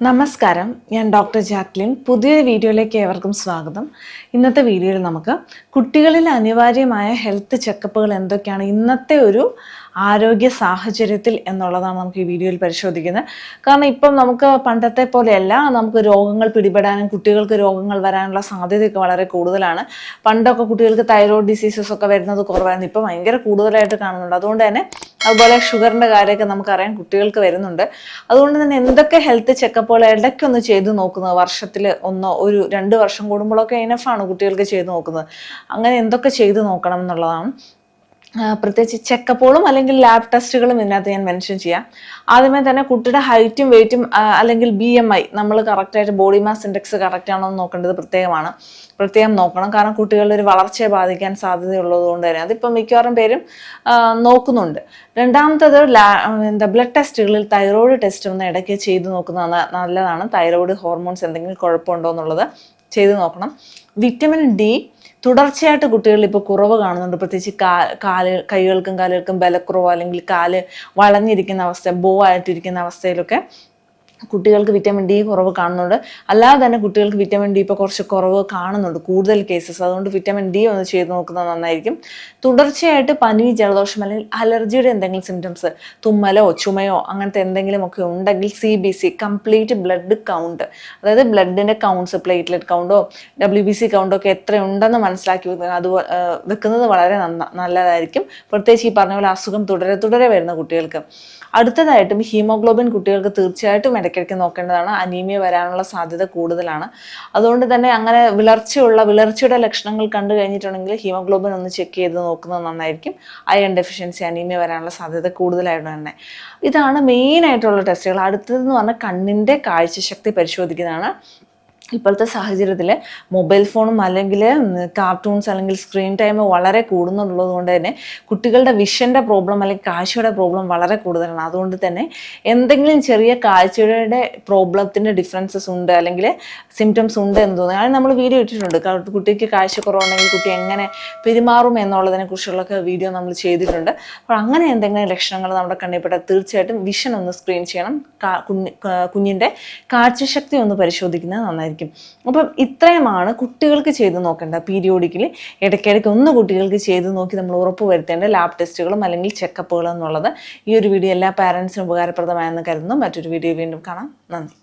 നമസ്കാരം. ഞാൻ doctor Jacqueline. പുതിയൊരു വീഡിയോയിലേക്ക് ഏവർക്കും സ്വാഗതം. ഇന്നത്തെ വീഡിയോയിൽ നമുക്ക് കുട്ടികളിൽ അനിവാര്യമായ ഹെൽത്ത് ചെക്കപ്പുകൾ എന്തൊക്കെയാണ് ഇന്നത്തെ ഒരു ആരോഗ്യ സാഹചര്യത്തിൽ എന്നുള്ളതാണ് നമുക്ക് ഈ വീഡിയോയിൽ പരിശോധിക്കുന്നത്. കാരണം ഇപ്പം നമുക്ക് പണ്ടത്തെ പോലെയല്ല നമുക്ക് രോഗങ്ങൾ പിടിപെടാനും കുട്ടികൾക്ക് രോഗങ്ങൾ വരാനുള്ള സാധ്യതയൊക്കെ വളരെ കൂടുതലാണ്. പണ്ടൊക്കെ കുട്ടികൾക്ക് തൈറോയ്ഡ് ഡിസീസസ് ഒക്കെ വരുന്നത് കുറവായിരുന്നു. ഇപ്പം ഭയങ്കര കൂടുതലായിട്ട് കാണുന്നുണ്ട്. അതുകൊണ്ട് തന്നെ അതുപോലെ ഷുഗറിന്റെ കാര്യമൊക്കെ നമുക്കറിയാം കുട്ടികൾക്ക് വരുന്നുണ്ട്. അതുകൊണ്ട് തന്നെ എന്തൊക്കെ ഹെൽത്ത് ചെക്കപ്പുകൾ ഇടയ്ക്കൊന്ന് ചെയ്തു നോക്കുന്നത്? വർഷത്തിൽ ഒന്നോ ഒരു രണ്ട് വർഷം കൂടുമ്പോഴൊക്കെ ഇനഫാണ് കുട്ടികൾക്ക് ചെയ്തു നോക്കുന്നത്. അങ്ങനെ എന്തൊക്കെ ചെയ്തു നോക്കണം എന്നുള്ളതാണ്. പ്രത്യേകിച്ച് ചെക്കപ്പുകളും അല്ലെങ്കിൽ ലാബ് ടെസ്റ്റുകളും ഇതിനകത്ത് ഞാൻ മെൻഷൻ ചെയ്യാം. ആദ്യമേ തന്നെ കുട്ടിയുടെ ഹൈറ്റും വെയിറ്റും അല്ലെങ്കിൽ ബി എം ഐ നമ്മൾ കറക്റ്റായിട്ട് ബോഡി മാസ് ഇൻഡെക്സ് കറക്റ്റ് ആണോ എന്ന് നോക്കേണ്ടത് പ്രത്യേകമാണ്. പ്രത്യേകം നോക്കണം. കാരണം കുട്ടികളുടെ ഒരു വളർച്ചയെ ബാധിക്കാൻ സാധ്യതയുള്ളത് കൊണ്ട് തന്നെ. അതിപ്പോൾ മിക്കവാറും പേരും നോക്കുന്നുണ്ട്. രണ്ടാമത്തത് ലാ എന്താ ബ്ലഡ് ടെസ്റ്റുകളിൽ തൈറോയ്ഡ് ടെസ്റ്റ് ഒന്ന് ഇടയ്ക്ക് ചെയ്ത് നോക്കുന്നത് നല്ലതാണ്. തൈറോയ്ഡ് ഹോർമോൺസ് എന്തെങ്കിലും കുഴപ്പമുണ്ടോ എന്നുള്ളത് ചെയ്ത് നോക്കണം. വിറ്റമിൻ ഡി തുടർച്ചയായിട്ട് കുട്ടികളിൽ ഇപ്പോൾ കുറവ് കാണുന്നുണ്ട്. പ്രത്യേകിച്ച് കാ കാൽ കൈകൾക്കും കാലുകൾക്കും ബലക്കുറവോ അല്ലെങ്കിൽ കാൽ വളഞ്ഞിരിക്കുന്ന അവസ്ഥ ബോ ആയിട്ടിരിക്കുന്ന അവസ്ഥയിലൊക്കെ കുട്ടികൾക്ക് വിറ്റമിൻ ഡി കുറവ് കാണുന്നുണ്ട്. അല്ലാതെ തന്നെ കുട്ടികൾക്ക് വിറ്റമിൻ ഡി ഇപ്പോൾ കുറച്ച് കുറവ് കാണുന്നുണ്ട് കൂടുതൽ കേസസ് അതുകൊണ്ട് വിറ്റമിൻ ഡി ഒന്ന് ചെയ്ത് നോക്കുന്നത് നന്നായിരിക്കും. തുടർച്ചയായിട്ട് പനി ജലദോഷം അല്ലെങ്കിൽ അലർജിയുടെ എന്തെങ്കിലും സിംറ്റംസ് തുമ്മലോ ചുമയോ അങ്ങനത്തെ എന്തെങ്കിലും ഒക്കെ ഉണ്ടെങ്കിൽ C B C complete blood count അതായത് ബ്ലഡിന്റെ കൗണ്ട്സ് പ്ലേറ്റ്ലെറ്റ് കൗണ്ടോ ഡബ്ല്യു ബി സി കൗണ്ടോ ഒക്കെ എത്ര ഉണ്ടെന്ന് മനസ്സിലാക്കി അത് വെക്കുന്നത് വളരെ നല്ലതായിരിക്കും. പ്രത്യേകിച്ച് ഈ പറഞ്ഞ പോലെ അസുഖം തുടരെ തുടരെ വരുന്ന കുട്ടികൾക്ക്. അടുത്തതായിട്ടും ഹീമോഗ്ലോബിൻ കുട്ടികൾക്ക് തീർച്ചയായിട്ടും ഇടയ്ക്കിടയ്ക്ക് നോക്കേണ്ടതാണ്. അനീമിയ വരാനുള്ള സാധ്യത കൂടുതലാണ്. അതുകൊണ്ട് തന്നെ അങ്ങനെ വിളർച്ചയുള്ള വിളർച്ചയുടെ ലക്ഷണങ്ങൾ കണ്ടു കഴിഞ്ഞിട്ടുണ്ടെങ്കിൽ ഹീമോഗ്ലോബിൻ ഒന്ന് ചെക്ക് ചെയ്ത് നോക്കുന്നത് നന്നായിരിക്കും. അയൺ ഡെഫിഷ്യൻസി അനീമിയ വരാനുള്ള സാധ്യത കൂടുതലായിട്ട് തന്നെ. ഇതാണ് മെയിനായിട്ടുള്ള ടെസ്റ്റുകൾ അടുത്തതെന്ന് പറഞ്ഞാൽ കണ്ണിന്റെ കാഴ്ചശക്തി പരിശോധിക്കുന്നതാണ്. ഇപ്പോഴത്തെ സാഹചര്യത്തിൽ മൊബൈൽ ഫോണും അല്ലെങ്കിൽ കാർട്ടൂൺസ് അല്ലെങ്കിൽ സ്ക്രീൻ ടൈം വളരെ കൂടുന്നുള്ളത് കൊണ്ട് തന്നെ കുട്ടികളുടെ വിഷന്റെ പ്രോബ്ലം അല്ലെങ്കിൽ കാഴ്ചയുടെ പ്രോബ്ലം വളരെ കൂടുതലാണ്. അതുകൊണ്ട് തന്നെ എന്തെങ്കിലും ചെറിയ കാഴ്ചയുടെ പ്രോബ്ലത്തിന്റെ ഡിഫറൻസസ് ഉണ്ട് അല്ലെങ്കിൽ സിംറ്റംസ് ഉണ്ട് എന്ന് തോന്നുന്നു. അത് നമ്മൾ വീഡിയോ ഇട്ടിട്ടുണ്ട്. കുട്ടിക്ക് കാഴ്ച കുറവുണ്ടെങ്കിൽ കുട്ടി എങ്ങനെ പെരുമാറും എന്നുള്ളതിനെ കുറിച്ചുള്ളൊക്കെ വീഡിയോ നമ്മൾ ചെയ്തിട്ടുണ്ട്. അപ്പോൾ അങ്ങനെ എന്തെങ്കിലും ലക്ഷണങ്ങൾ നമ്മുടെ കണ്ണിൽപ്പെട്ടാൽ തീർച്ചയായിട്ടും വിഷൻ ഒന്ന് സ്ക്രീൻ ചെയ്യണം. കുഞ്ഞിന്റെ കാഴ്ചശക്തി ഒന്ന് പരിശോധിക്കുന്നത് നന്നായിരിക്കും. അപ്പം ഇത്രയുമാണ് കുട്ടികൾക്ക് ചെയ്ത് നോക്കേണ്ട പീരിയോഡിക്കലി ഇടയ്ക്കിടയ്ക്ക് ഒന്ന് കുട്ടികൾക്ക് ചെയ്ത് നോക്കി നമ്മൾ ഉറപ്പ് വരുത്തേണ്ട ലാബ് ടെസ്റ്റുകളും അല്ലെങ്കിൽ ചെക്കപ്പുകളും എന്നുള്ളത്. ഈ ഒരു വീഡിയോ എല്ലാ പാരൻസിനും ഉപകാരപ്രദമായെന്ന് കരുതുന്നു. മറ്റൊരു വീഡിയോ വീണ്ടും കാണാം. നന്ദി.